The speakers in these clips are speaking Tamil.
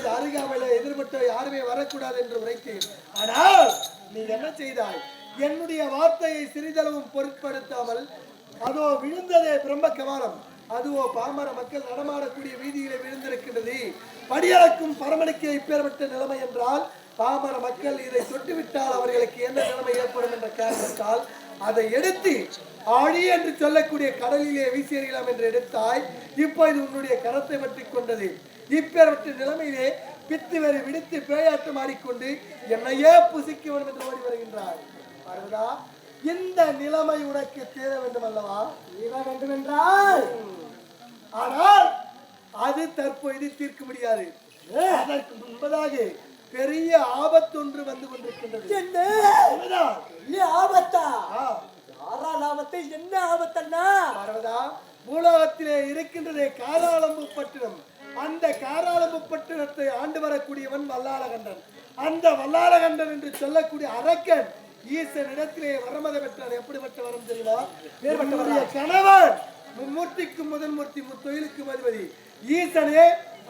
அப்பொழுது அருகாமையில எதிர்பட்ட யாருமே வரக்கூடாது என்று உரைத்தேன். ஆனால் நீ என்ன செய்தாய்? என்னுடைய வார்த்தையை சிறிதளவும் பொருட்படுத்தாமல் அதோ விழுந்ததே பிரம்ம கவாலம் அதுவோ பாமர மக்கள் நடமாடக்கூடிய வீதியிலே விழுந்திருக்கின்றது. படியளக்கும் பரமனுக்கு இப்பேற்பட்ட நிலைமை என்றால் பாமர மக்கள் இதை தொட்டுவிட்டால் அவர்களுக்கு என்ன நிலைமை ஏற்படும் என்ற காரணத்தால் அதை எடுத்து ஆழி என்று சொல்லக்கூடிய கடலிலே வீசியறியலாம் என்று எடுத்தாய். இப்போ இது உன்னுடைய கரத்தை பற்றி கொண்டது இப்பேற்பட்ட நிலைமையிலே பித்து வேறு விடுத்து பேயாட்டம் ஆடிக்கொண்டு என்னையே புசிக்க வேண்டும் என்று ஓடி வருகின்றாய் பார்வதா இந்த நிலைமை உனக்கு தீர வேண்டும் அல்லவா? தீர வேண்டும் என்றால் ஆனால் அது தற்பொழுது தீர்க்க முடியாது. அதற்கு முன்பதாக பெரிய ஆபத்தொன்று வந்து கொண்டிருக்கின்றது. பெரிய ஆபத்தா? யாரால் ஆபத்து? என்ன ஆபத்தண்ணா? பார்வதா பூலோகத்திலே இருக்கின்றதே காராளம்பு பட்டினம். அந்த காராளம்பு பட்டினத்தை ஆண்டு வரக்கூடியவன் வல்லாளகண்டன். அந்த வல்லாளகண்டன் என்று சொல்லக்கூடிய அரக்கன் ஈசனிடத்திலே வரமத பெற்றான் எப்படிப்பட்ட வரம் தெரியுமா? என்னுடைய கணவன் மும்மூர்த்திக்கு முதல் மூர்த்தி முத்தொழிலுக்கு ஈசனே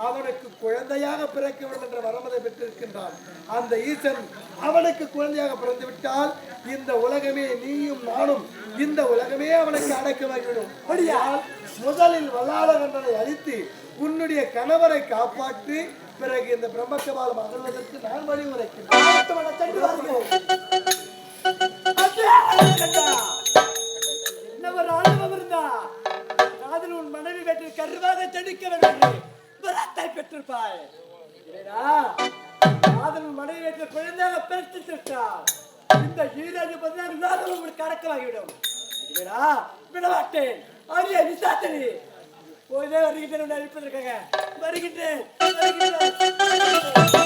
அவனுக்கு குழந்தையாக பிறக்க வேண்டும் என்ற வரமதை பெற்றிருக்கின்றான். அந்த ஈசன் அவனுக்கு குழந்தையாக பிறந்து விட்டால் இந்த உலகமே நீயும் நானும் இந்த உலகமே அவனுக்கு அடக்கமாகிவிடும். அப்படியால் முதலில் வல்லாளகண்டனை அழித்து உன்னுடைய கணவரை காப்பாற்றி பிறகு இந்த பிரம்மக்கபாலம் அகழ்வதற்கு நான் வழிமுறைக்கிறேன் காதல் உன் மனைவி வீட்டில் கருவாக செடிக்க வேண்டும் பெற்றிருப்பாய். காதல் உன் மனைவி வீட்டில் குழந்தையாக பிறத்து விட்டால் இந்த ஈரஞ்சு பார்த்தீங்கன்னா விவாதம் உங்களுக்கு அடக்கமாகிவிடும் விடமாட்டேன். அரிய விசாத்தனி போய் வருகின்றேன் உன்னை அழிப்பதற்காக. வருகின்றேன் வருகின்றேன்.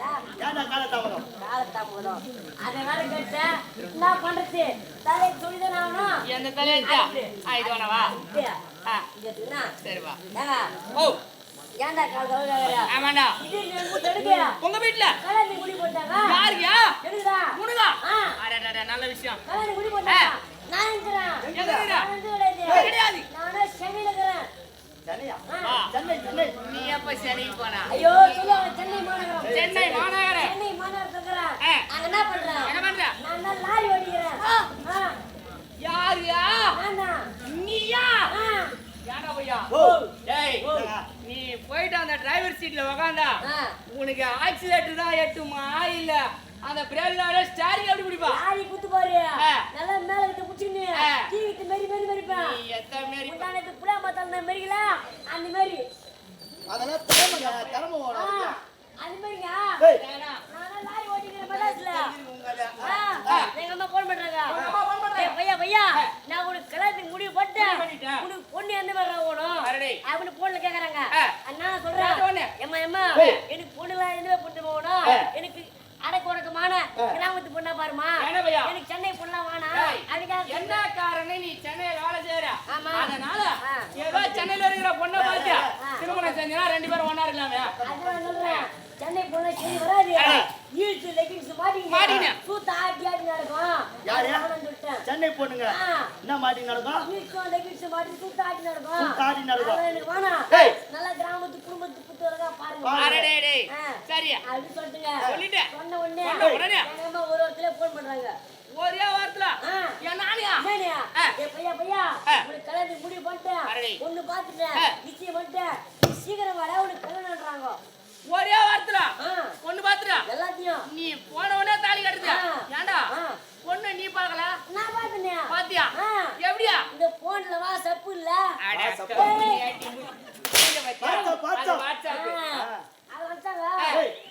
என்ன கேட்டா? ஏன்டா கால தாமதம் காலத்தாம வரும். அதனால கேட்டேன். என்ன பண்றது? தலைக்கு துணிதானே ஆகணும்? எந்த தலையத்தா இது வேணவா இப்படியா? ஆ, இங்க எடுத்துக்கினா? சரி வா ஏங்க, ஓ ஏன்டா காலத்தை ஒரு கேக்குற? ஆமாண்டா இது நீ உங்க தடுக்கையா? உங்க வீட்டுல கல்யாணி குடி போட்டாங்க யாருயா எடுக்குதா உனதா ஆ. அடடடா நல்ல விஷயம் கல்யாணி குடி போட்டாங்க நான் இருக்கிறேன் எங்க இருக்கிற? நான் வந்து கிடையாது. ஏய், கிடையாது. நானே சென்னையில இருக்கிறேன் சென்னையா ஆ. வா. சென்னை சென்னை நீ எப்ப சரி போனா ஐயோ சொல்லுவாங்க சென்னை மாநகரம் சென்னை மாநகர சென்னை மாநகர நாங்க என்ன பண்றோம் என்ன பண்றோம் நான் லாரி ஓடிக்கிறேன் யாரியா? நீயா? யாரா பையா ஓ. டேய் நீ போயிட்டு அந்த டிரைவர் சீட்ல உக்காந்தா உனக்கு ஆக்சிலேட்டர் தான் எட்டுமா? இல்ல. அந்த பிரேவினால ஸ்டாரிங் எப்படி குடிப்பா ஸ்டாரி குத்து பாரு. நல்லா மேல கிட்ட புடிச்சினு கீழ மேரி மேரி மேரிப்பா நீ எத்த மேரி உண்டானது புலா மாத்தால மேரிகளா அந்த மேரி. அதெல்லாம் தரமங்க தரம ஓடும் அது நான் லாரி ஓட்டிக்கிறேன் எங்க அம்மா ஃபோன் பண்றாங்க பையா பையா நான் உனக்கு கல்யாணத்துக்கு முடிவு போட்டேன் உனக்கு பொண்ணு எந்த மாதிரி ஓடும்? அப்படின்னு போன்ல கேக்குறாங்க. அண்ணா சொல்றேன். ஏமா ஏமா எனக்கு பொண்ணு எல்லாம் எந்த மாதிரி எனக்கு அடக்கு உனக்கு உடக்கமான கிராமத்து பொண்ணா பாருமா? எனக்கு சென்னை பொண்ணா ஏய், அதுக்காக என்ன காரணம் நீ சென்னையில வேலை செய்யற ஆமா. அதனால ஆ. ஏதோ சென்னையில இருக்கிற பொண்ணை பார்த்து ஆ. திருமணம் செஞ்சா ரெண்டு பேரும் ஒண்ணா இருக்கலாமே அதான் சொல்றேன் சென்னை பொண்ணு சரி வராது. ஈழ்ச்சி லெகின்ஸ் மாட்டிங்க. சூத்த ஆட்டி ஆட்டி நடக்கும் யாரு? சென்னை பொண்ணுங்க ஆ. என்ன மாட்டி நடக்கும் ஈழ்ச்சும் லெகின்ஸ் மாட்டி சூத்த ஆட்டி நடக்கும் சூத்த ஆட்டி நடக்கும். அதெல்லாம் எனக்கு வேணாம் ஏய். நல்ல கிராமத்து குடும்பத்து புத்தகம் பாருங்க டேய். சரி அப்படி சொல்லிட்டுங்க சொல்லிட்டேன். சொன்ன உடனே ஒரு வாரத்துல போன் பண்றாங்க. ஒரே வாரத்துல? என் நானியா? என் பையா பையா உனக்கு கல்யாணம் முடிவு பண்ணிட்டேன். ஒண்ணு பாத்துட்டேன் நிச்சயம் சீக்கிரம் வர உனக்கு கல்யாணம்ன்றாங்க. ஒரே வாரத்துல? பொண்ணு பாத்துடா எல்லாத்தையும். நீ போன உடனே தாலி கட்டுது ஏண்டா பொண்ணு நீ பாக்கல நான் பாத்துனேன் பாத்தியா எப்படியா? இந்த போன்ல வா சப்பு இல்ல. பாத்தா பாத்தா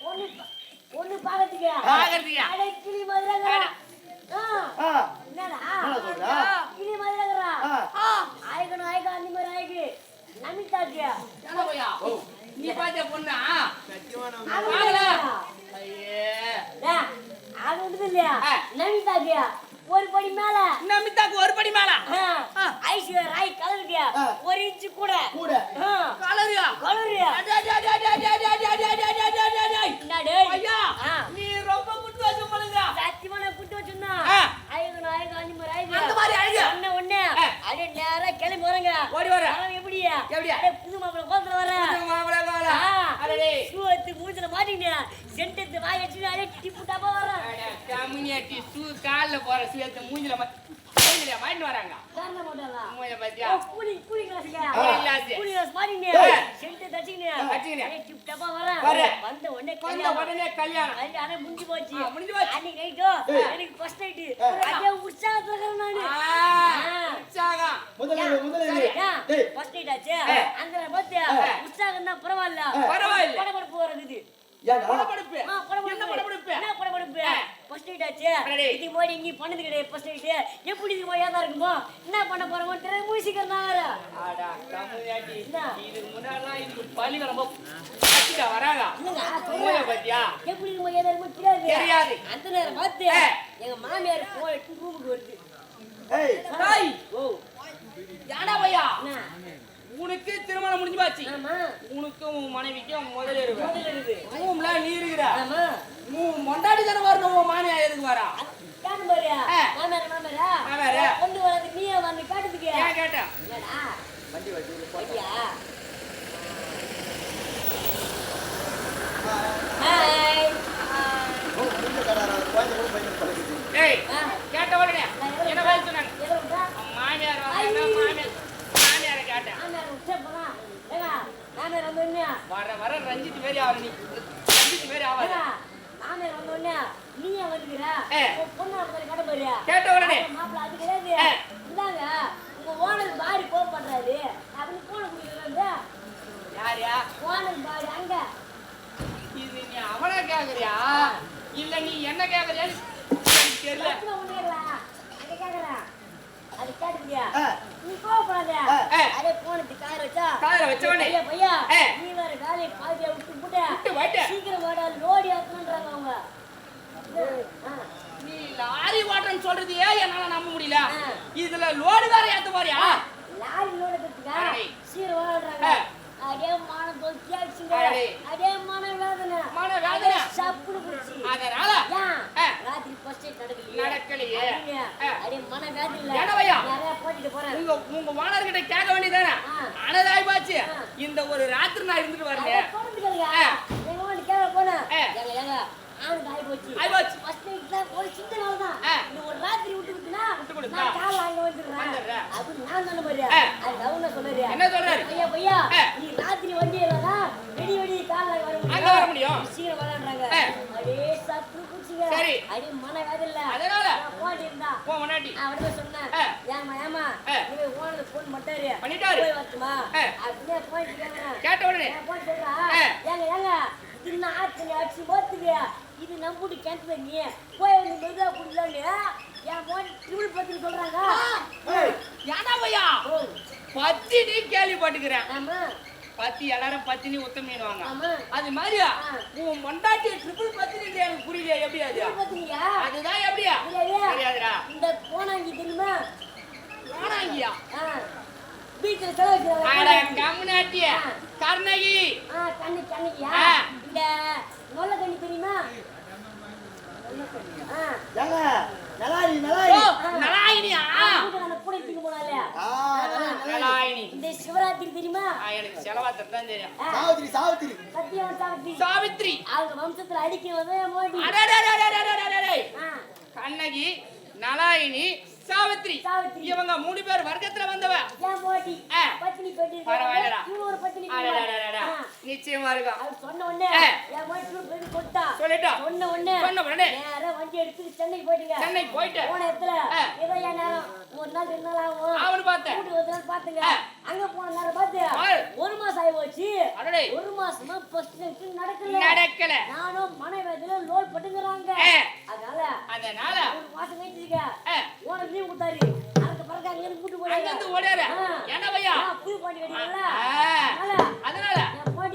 பொண்ணு ஒண்ணு பாக்கிறதுக்கு பாக்கிறதுக்கு அடே கிளி மதுரகரா என்னடா? சொல்றா? கிளி மதுரகரா ஆயகணும் ஆயகா அந்த மாதிரி ஆயகு நமிதாக்கியா போயா? நீ பாத்த பொண்ணா? ஒரு படி மேல. நமிதாக்கு ஒரு படி மேல? ஐஸ்வர்யா ராய் கலருடியா ஒரு இன்ச் கூட. கூட. கலரியா கலரியா என்னடே ஐயா நீ இவனை புட்டு வச்சிருந்தா ஐயோ நாயக அஞ்சு மாதிரி ஐயோ அந்த மாதிரி ஐயோ ஒண்ணு ஒண்ணு அப்படியே நேரா கிளம்பி வரங்க. ஓடி வர. அவன் எப்படி? எப்படி? புது மாப்பிள கோத்துல வர. மாப்பிள கோல அடடே. சூத்து மூஞ்சில மாட்டிங்க சென்ட் வாய் வச்சு அப்படியே டிப்பு டாப்பா வர. கம்மியா டி சூ கால்ல போற சூத்து மூஞ்சில மாட்டி வந்த உடனே வந்த உடனே முடிஞ்சு போச்சு. முடிஞ்சு போச்சு. அன்னைக்கு நைட்டோ எனக்கு ஃபர்ஸ்ட் நைட் அதே உற்சாகத்துல இருக்கேன் நான். உற்சாகம். அந்த பார்த்து உற்சாகம் தான் பரவாயில்ல. பரவாயில்ல. படபடப்பு வரது எப்படி இது ஓயாதான் இருக்குமோ? என்ன பண்ண போறோமோ தெரியல. மூசிக்கிறேன் இதுக்கு முன்னாடி இதுக்கு பழி ரொம்ப வராதா? எப்படி இது ஓயாதான் இருக்குமோ தெரியாது. அந்த நேரம் பார்த்து எங்க மாமியார் போயிட்டு ரூமுக்கு ஓ. யாடா பையா? உனக்கு திருமணம் முடிஞ்சு போச்சு. ஆமா, உனக்கும் உன் மனைவிக்கும் முதல்ல இருக்கு. ரூம்ல நீ இருக்கிற. ஆமா. உன் மொண்டாடி தானே வரணும் உன் மாமியா எதுக்கு வரா? காட்டு பாரு. ஆ. மாமியார், இதுல லோடு வேற ஏத்த மாதிரியா லாரி லோடு கட்டுக்கா சீர் ஓடுறாங்க அதே மன அடிச்சுங்க அதே மன வேதனை. மன வேதனை. சப்புனு குடிச்சு அதனால ராத்திரி ஃபர்ஸ்ட் நடக்கலையே. நடக்கலையே. அதே மன வேதனை. இல்ல ஏடவையா நிறைய போட்டுட்டு போறேன். உங்க உங்க மாணவர்கிட்ட கேட்க வேண்டியதானே அனதாய் பாச்சு. இந்த ஒரு ராத்திரி நான் இருந்துட்டு வரேன். போனதுக்கு கேட்க போனேன் என்ன சொல்றாரு? ஐயா பையா நீ ராத்திரி வண்டி இல்லதான் வெடி வெடி கால வர வர முடியும். சீக்கிரம் வரன்றாங்க அடே சத்து குச்சிங்க. சரி. அடி மன வேத இல்ல அதனால போடி இருந்தா? போ முன்னாடி அவன் போய் சொன்னேன். ஏமா ஏமா நீ ஓனது போன் மட்டாரு பண்ணிட்டாரு. போய் வரட்டுமா? அப்படியே போய் கேட்ட உடனே. போய் சொல்றா ஏங்க ஏங்க தின்ன ஆச்சு ஆச்சு போத்துக்கு இது நம்புடி கிணத்துல நீ போய் வந்து மெதுவா குடிக்கலான்னு என் போன் திருவிழ் பத்தி சொல்றாங்க. ஏடா பையா? பத்தினி கேள்விப்பட்டுக்கிறேன் பத்தி எல்லாரும் பத்தினி உத்தமீனுவாங்க ஆமா. அது மாதிரியா? ஆ. உன் மண்டாட்டி ட்ரிபிள் பத்தினி எனக்கு புரியல எப்படி அது? அதுதான் எப்படியா? தெரியாதுடா. இந்த போனாங்கி தெரியுமா? போனாங்கயா பீச்சில் செலவு ஆ. கர்ணகி. ஆ கண்ணு கண்ணுக்கியா ஆ. இந்த நொல்ல தண்ணி சிவராத்திரி தெரியுமா? சாவித்ரி சாவித்ரி சத்தியம் சாவித்ரி சாவித்ரி கண்ணகி நலாயினி சாவித்ரி. இவங்க மூணு பேர் வர்க்கத்துல வந்தவ. நிச்சயமா இருக்கும். சொன்ன உடனே சொல்லிட்டா. சொன்ன உடனே சொன்ன உடனே. வண்டி எடுத்து சென்னை போயிட்டீங்க. சென்னை போயிட்டு போன இடத்துல ஏதோ நேரம். ஒரு நாள் ரெண்டு நாள் ஆகும். அவனு பார்த்தேன். ஒரு பாத்துங்க அங்க போன நேரம் பார்த்து ஆ. ஒரு மாசம் ஆகி போச்சு அடடே. ஒரு மாசமா ஃபர்ஸ்ட் நடக்கல நடக்கல நானும் மனைவேதில லோல் பட்டுங்கிறாங்க. அதனால அதனால ஒரு மாசம் கழிச்சுங்க ஓன லீவ் கொடுத்தாரு அதுக்கு பிறகு அங்க இருந்து கூட்டு அங்கிருந்து ஓடியாரு. என்ன பையா? புது பாண்டி கட்டிக்கல ஆ. அதனால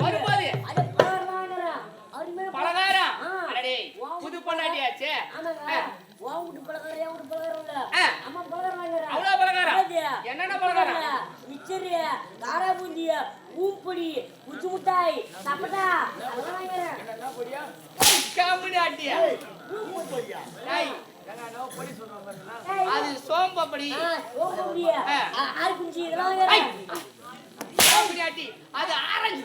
வரும்போது அது பலகாரம் அருமையான பலகாரம். அடடே வா. புது பொண்டாட்டியாச்சே ஆமாங்க ஆ. உன் வீட்டு பலகாரம் என் வீட்டு பலகாரம் இல்ல ஆ. அம்மா பலகாரம் வாங்குறா அவ்வளவு பலகாரம்? என்னென்ன பலகாரம்? மிச்சரு காராபூந்தி பூம்பொடி உச்சி முட்டாய் சப்பட்டா அதெல்லாம் வாங்கிறேன் அது சோம்பப்படி. சோம்பப்படி அது ஆரஞ்சு.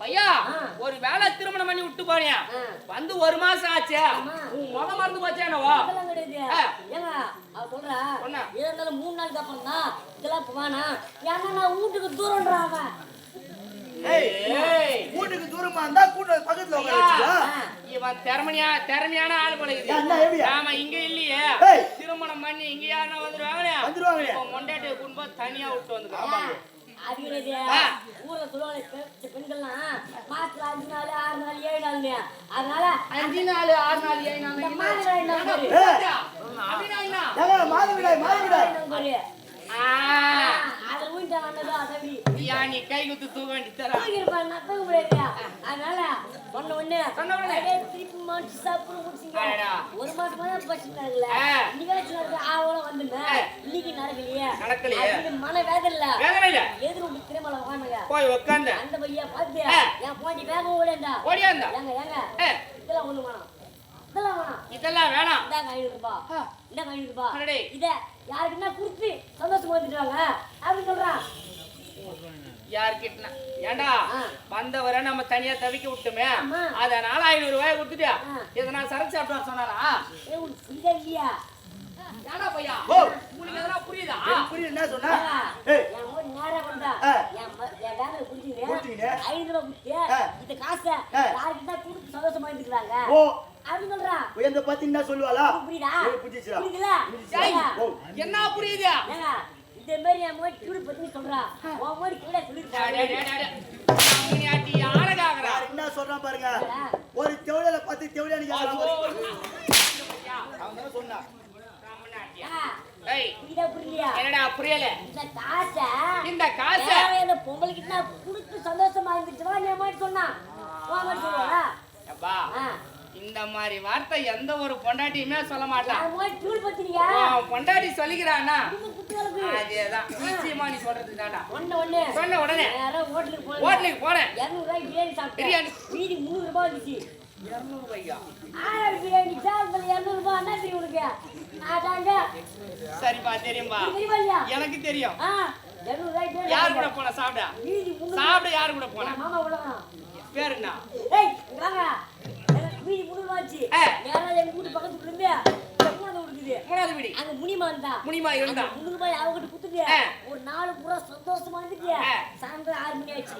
ஐயா ஒரு வேலை திருமணம் பண்ணி விட்டு போறியா வந்து ஒரு மாசம் ஆச்சு. உன் முத மறந்து போச்சே என்னவோ? மூணு நாள் அப்புறம் தான் இதெல்லாம் போவானா? ஏன்னா நான் வீட்டுக்கு தூரம்ன்றா தூரமா இருந்தா கூட்ட பக்கத்துல இவன் திறமையா ஆமா இங்க இல்லையே. திருமணம் பண்ணி இங்க யாருன்னா வந்துருவாங்க வந்துருவாங்க மொண்டாட்டி குடும்பம் தனியா விட்டு வந்து ஊர்ல சொல்லுவாங்க பெண்கள்லாம் மாசத்துல அஞ்சு நாள் ஆறு நாள் ஏழு நாள் அதனால அஞ்சு நாள் ஆறு நாள் ஏழு நாள் மாதவிடாய் மாதவிடாய் அதை ஊண்டா அதை நீ கை குத்து தூக்க வேண்டி அதனால சொன்ன உடனே சொன்ன உடனே? திருப்பி மடிச்சு சாப்பிட்டு முடிச்சுங்க. ஒரு மாசமா தான். இன்னைக்கு நடக்குது, ஆவல வந்துங்க. ஆ. இன்னைக்கு நடக்கலையே. மன வேதனை இல்ல. வேதனை இல்ல எதிர் வீட்டு திருமலை உட்காந்துங்க. போய் உட்காந்து அந்த பையா பார்த்து. என் பாண்டி வேகம் ஓடியாந்தா. ஓடியாந்தா ஏங்க, ஏங்க, இதெல்லாம் ஒண்ணு வேணாம். இதெல்லாம் வேணாம். இதெல்லாம் வேணாம் இந்தாங்க ஐநூறு ரூபாய். இந்தாங்க ஐநூறு ரூபாய். இத யாருக்குன்னா கொடுத்து சந்தோஷமா வந்துட்டு வாங்க அப்படின்னு சொல்றான் யார்கிட்டனா? ஏண்டா? வந்தவரை நம்ம தனியா தவிக்க விட்டுமே. அதனால ஐநூறு ரூபாய் கொடுத்துட்டியா இதை நான் சரக்கு சாப்பிட்டு சொன்னாரா? இல்லையா? ஏடா பையா? உங்களுக்கு எதனா புரியுதா? புரியுது என்ன சொன்னா? இந்த காசை யாருக்கு தான் கொடுத்து சந்தோஷமா இருந்துக்கிறாங்க ஓ. என்ன புரியுது? என்ன புரியுது? இந்த மாதிரி என் மோடி சூடு பத்தி சொல்றா. உன் மோடி கூட என்ன சொல்றான் பாருங்க? ஒரு தேவடையில பத்து தேவடையானு நீங்க சொன்னா. என்னடா புரியல? இந்த காசை இந்த காசை? இந்த பொங்கலுக்கு நான் சந்தோஷமா இருந்துச்சு சொன்னா. மாதிரி சொன்னான் இந்த மாதிரி வார்த்தை எந்த ஒரு பொண்டாட்டியுமே சொல்ல மாட்டான் பொண்டாட்டி சொல்லிக்கிறானா? அதேதான். நிச்சயமா நீ சொன்ன உடனே. ஹோட்டலுக்கு போனேன் பிரியாணி. மீதி முந்நூறு ரூபாய் வந்துச்சு சரிப்பா தெரியும்பா. எனக்கு தெரியும். யாரு கூட போன? சாப்பிட. சாப்பிட யாரு கூட போன? என் நேரா எங்க வீட்டு பக்கத்துல இருந்து மூணாவது விடி. அங்க முனிமா இருந்தா அந்த முந்நூறு ரூபாய் அவகிட்ட குடுத்துட்டு ஆ. ஒரு நாலு பூரா சந்தோஷமா இருந்துட்டு. சாயந்தரம் ஆறு மணி ஆச்சு.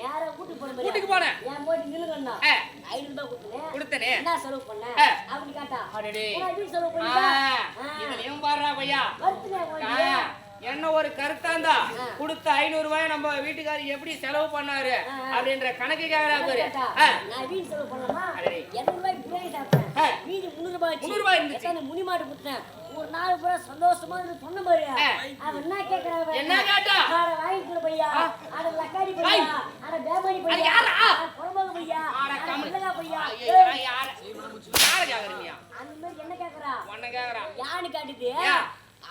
நேரா வீட்டுக்கு போன வீட்டுக்கு போனேன். என் போயிட்டு நில்லுங்கண்ணா. ஆ. ஐநூறு ரூபாய் கொடுத்தேன். கொடுத்தனே. என்ன செலவு பண்ண? ஆ. அப்படி கேட்டா. வீட்டு செலவு ஆ, பண்ணிட்டா இதுலயும் பாடுறா பையா. வருத்தனே என்ன ஒரு கருத்தாந்தா? கொடுத்த ஐநூறு ரூபாய் நம்ம வீட்டுக்காரர் எப்படி செலவு பண்ணாரு. அப்படின்ற கணக்கு கேக்குறா பாரு. கேட்டா, ஆ, நான் செலவு பண்ணலாமா அடடே. இருநூறு ரூபாய் பிரியாணி சாப்பிட்டேன். மீதி இருந்துச்சு. முனி கொடுத்தேன் ஒரு பூரா சந்தோஷமா இருந்து சொன்ன ஆ. அவன் என்ன கேக்குறான் என்ன கேட்டா? அட வாங்கிக்கிற பையா? அட லக்காடி ஐ. பையா அட பேமானி அது பையா? யாரா? அட குழம்பு பையா? ஆட அட கம்முனு. பிள்ளைங்க பையா? ஐயோ, ஏய், யார? யார கேக்குறீங்க அந்த மாதிரி என்ன கேக்குறா? உன்ன கேக்குறா. யானு காட்டுது?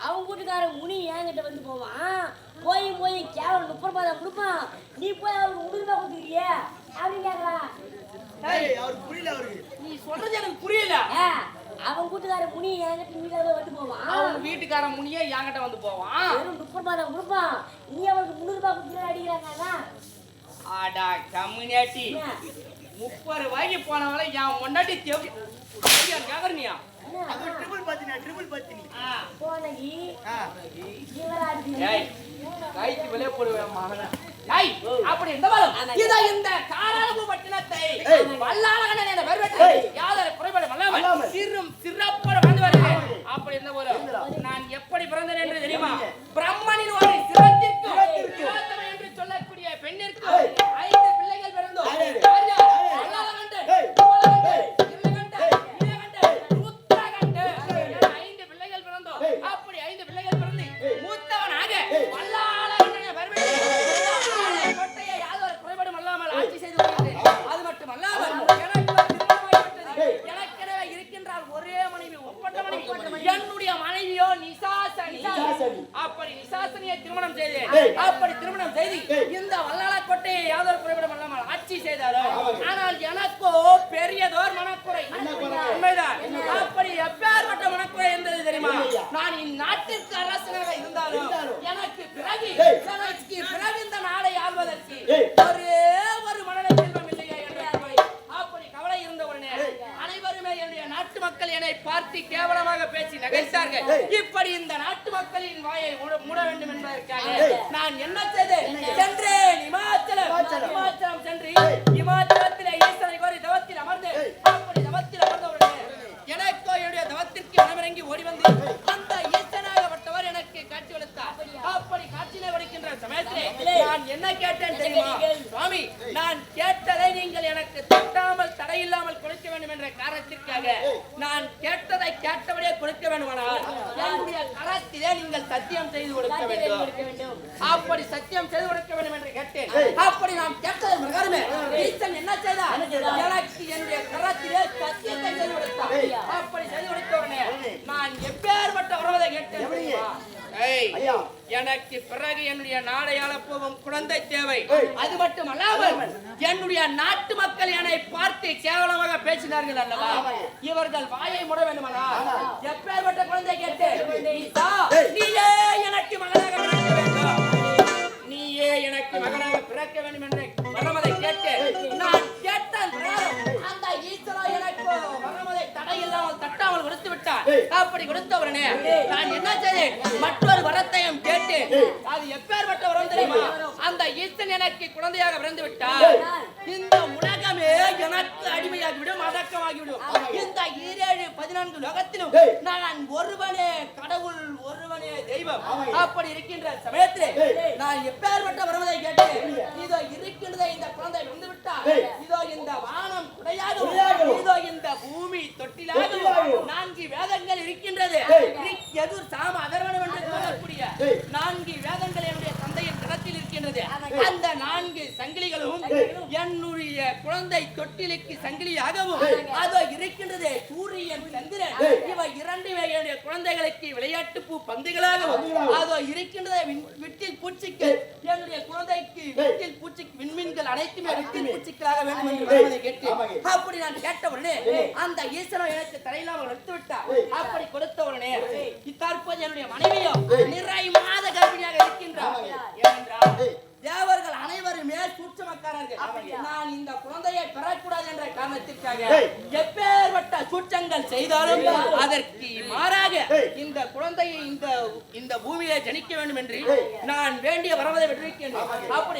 அவன் வீட்டுக்காரன் முனி என்கிட்ட வந்து போவான். போய் போய் கேவலம் முப்பது ரூபாய் தான் கொடுப்பான் நீ போய் அவனுக்கு முந்நூறு ரூபாய் கொடுத்துருக்கியே அப்படின்னு கேக்குறான் அவருக்கு புரியல அவருக்கு. நீ சொல்றது எனக்கு புரியல. அவன் கூட்டுக்காரன் முனி என்கிட்ட நீ தான் வந்து போவான். அவங்க வீட்டுக்கார முனியே என்கிட்ட வந்து போவான். வெறும் முப்பது ரூபாய் தான் கொடுப்பான் நீ அவனுக்கு முந்நூறு ரூபாய் கொடுத்து அடிக்கிறாங்க ஆடா கம்யூனிட்டி முப்பது ரூபாய்க்கு போனவளை என் முன்னாடி தேவை கேக்குறீங்க ட்ரிபிள் பத்தினி ட்ரிபிள் பத்தினி. போனகி ஆ. சிவராஜி ஏய் கைக்கு வெளியே போடுவேன் மகன. ஏய் அப்படி இந்த பாலம் இதோ இந்த காராளபு பட்டினத்தை வல்லாளகன இந்த வெறுவெட்டு யாதர குறைபாடு வல்லாமல் சிறும் சிறப்போட வந்து வருகிறேன். அப்படி இருந்த போது நான் எப்படி பிறந்தேன் என்று தெரியுமா? பிரம்மனின் ஒரு சிராத்தமை என்று சொல்லக்கூடிய பெண்ணிற்கு அப்படி திருமணம் செய்து இந்த வல்லாள கோட்டையை யாதொரு குறைபாடும் அல்லாமல் ஆட்சி செய்தாலும் ஆனால் எனக்கோ பெரியதோர் மனக்குறை உண்மைதான். அப்படி எப்பேற்பட்ட மனக்குறை இருந்தது தெரியுமா? நான் இந்நாட்டிற்கு அரசனாக இருந்தாலும் எனக்கு பிறகு எனக்கு பிறகு இந்த நாடை ஆள்வதற்கு ஒரே ஒரு மனநல செல்வம் இல்லையா என்ற கவலை அப்படி கவலை இருந்த உடனே அனைவருமே என்னுடைய நாட்டு மக்கள் என்னை பார்த்து கேவலமாக பேசி நகைத்தார்கள் இப்படி இந்த நாட்டு மக்களின் வாயை மூட- மூட வேண்டும் என்பதற்காக நான் என்ன எனக்கு பிறகு என்னுடைய நாடை போகும் குழந்தை தேவை. அது மட்டும். அல்லாமல் என்னுடைய நாட்டு மக்கள் என்னை பார்த்து கேவலமாக பேசினார்கள் அல்லவா? இவர்கள் வாயை முட வேண்டுமானால் எப்பேற்பட்ட குழந்தை கேட்டேன் ஈசா, நீயே எனக்கு மகனாக பிறக்க வேண்டும். நீயே எனக்கு மகனாக பிறக்க வேண்டும் என்று வரமதை கேட்டு நான் வரமதை தடையில்லாமல் தட்டாமல் கொடுத்து விட்டார் அப்படி கொடுத்த உடனே நான் என்ன செய்தேன்? மற்றொரு வரத்தையும் கேட்டு அது எப்பேற்பட்ட வரம் தெரியுமா? அந்த ஈசன் எனக்கு குழந்தையாக பிறந்து விட்டார். இந்த உலகமே எனக்கு அடிமையாகிவிடும் அடக்கமாகிவிடும். இந்த ஈரேழு பதினான்கு லோகத்திலும் நான் ஒருவனே கடவுள் ஒருவனே தெய்வம். அப்படி இருக்கின்ற சமயத்திலே நான் எப்பேற்பட்ட வருவதை கேட்டு இதோ இருக்கின்றதை இந்த குழந்தை வந்து விட்டார் இதோ இந்த வானம் குடையாகவும் இதோ இந்த பூமி தொட்டிலாகவும் நான்கு வேதங்கள் இருக்கின்றது. ரிக், யஜுர், சாம அதர்வனம் என்று சொல்லக்கூடிய நான்கு வேதங்கள் இருக்கின்றது அந்த நான்கு சங்கிலிகளும் என்னுடைய குழந்தை தொட்டிலுக்கு சங்கிலியாகவும் அதோ இருக்கின்றது சூரியன் சந்திரன். இவை இரண்டுமே என்னுடைய குழந்தைகளுக்கு விளையாட்டு பூ பந்துகளாகவும். அதோ இருக்கின்றது விட்டில் பூச்சிகள் என்னுடைய குழந்தைக்கு விட்டில் பூச்சி விண்மீன்கள் அனைத்துமே பூச்சிகளாக வேண்டும் என்று கேட்டு அப்படி நான் கேட்ட உடனே அந்த ஈஸ்வரன் எனக்கு தலையிலாமல் எடுத்து விட்டார் அப்படி கொடுத்த உடனே தற்போது என்னுடைய மனைவியோ நிறை மாத கர்ப்பிணியாக இருக்கின்றார். ஏனென்றால் தேவர்கள் அனைவருமே சூட்சமக்காரர்கள். நான் இந்த குழந்தையை பெறக்கூடாது என்ற காரணத்திற்காக எப்பேற்பட்ட சூட்சங்கள் செய்தாலும் அதற்கு மாறாக இந்த குழந்தையை இந்த இந்த பூமியிலே ஜனிக்க வேண்டும் என்று நான் வேண்டிய வரவதை பெற்றிருக்கின்றேன் அப்படி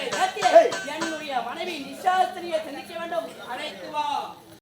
நேரத்தில் என்னுடைய மனைவி நிஷாஸ்திரியை சந்திக்க வேண்டும். அழைத்து வா.